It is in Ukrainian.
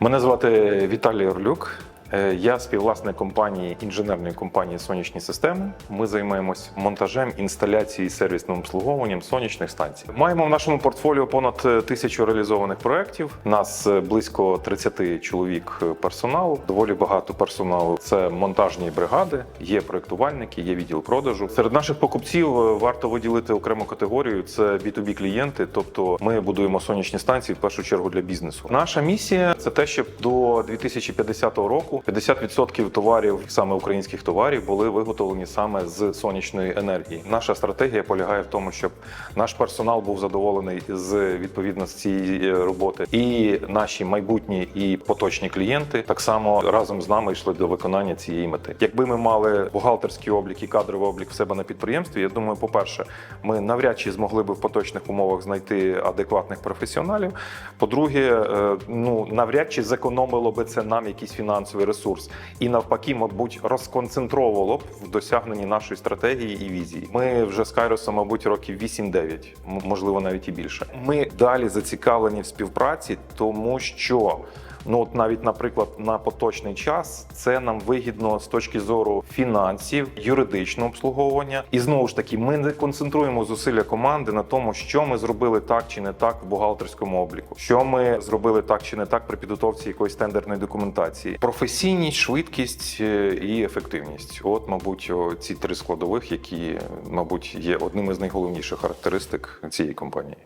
Мене звати Віталій Орлюк. Е, Я співвласник компанії інженерної компанії Сонячні системи. Ми займаємось монтажем, інсталяцією сервісним обслуговуванням сонячних станцій. Маємо в нашому портфоліо понад е, тисячу реалізованих проєктів. Нас е, близько 30 чоловік персоналу. Доволі багато персоналу. Це монтажні бригади, є проєктувальники, є відділ продажу. Серед наших покупців варто виділити окрему категорію. Це B2B клієнти. Тобто ми будуємо сонячні станції в першу чергу для бізнесу. Наша місія це те, щоб до 2050 року 50% товарів, саме українських товарів, були виготовлені саме з сонячної енергії. Наша стратегія полягає в тому, щоб наш персонал був задоволений з відповідно з цієї е, роботи, і наші майбутні і поточні клієнти так само разом з нами йшли до виконання цієї мети. Якби ми мали бухгалтерський облік і кадровий облік в себе на підприємстві, я думаю, по-перше, ми навряд чи змогли би в поточних умовах знайти адекватних професіоналів. По-друге, е, ну навряд чи зекономило би це нам якийсь фінансовий ресурс, і навпаки, мабуть, розконцентровувало б в досягненні нашої стратегії і візії. Ми вже з Кайросом, мабуть, років 8-9, можливо, навіть і більше. Ми далі зацікавлені в співпраці, тому що. Ну, от навіть, наприклад, на поточний час це нам вигідно з точки зору фінансів, юридичного обслуговування. І знову ж таки, ми не концентруємо зусилля команди на тому, що ми зробили так чи не так в бухгалтерському обліку, що ми зробили так чи не так при підготовці якоїсь тендерної документації. Професійність, швидкість е, і ефективність. От, мабуть, ці три складових, які, мабуть, є одними з найголовніших характеристик цієї компанії.